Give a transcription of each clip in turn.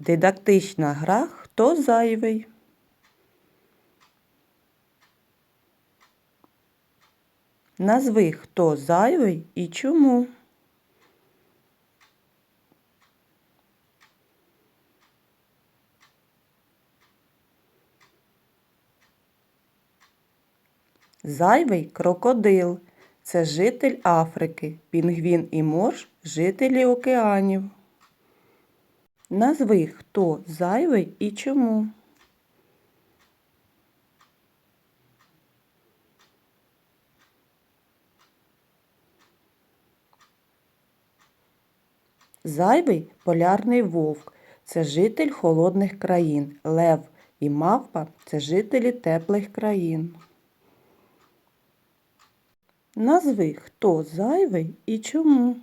Дидактична гра Хто зайвий? Назви хто зайвий і чому. Зайвий крокодил це житель Африки, пінгвін і морж жителі океанів. Назви хто зайвий і чому. Зайвий полярний вовк це житель холодних країн. Лев і мавпа це жителі теплих країн. Назви хто зайвий і чому.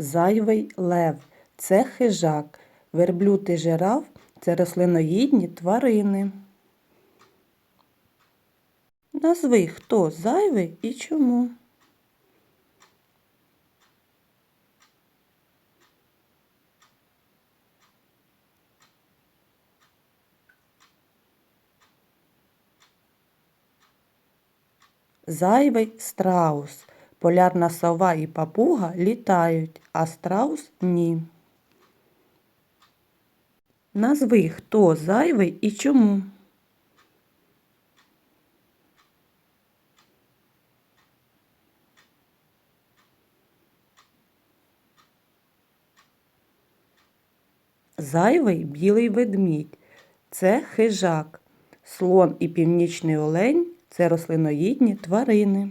Зайвий лев це хижак. Верблюд і жираф це рослиноїдні тварини. Назви хто зайвий і чому. Зайвий страус. Полярна сова і папуга літають, а страус ні. Назви хто зайвий і чому. Зайвий білий ведмідь це хижак. Слон і північний олень це рослиноїдні тварини.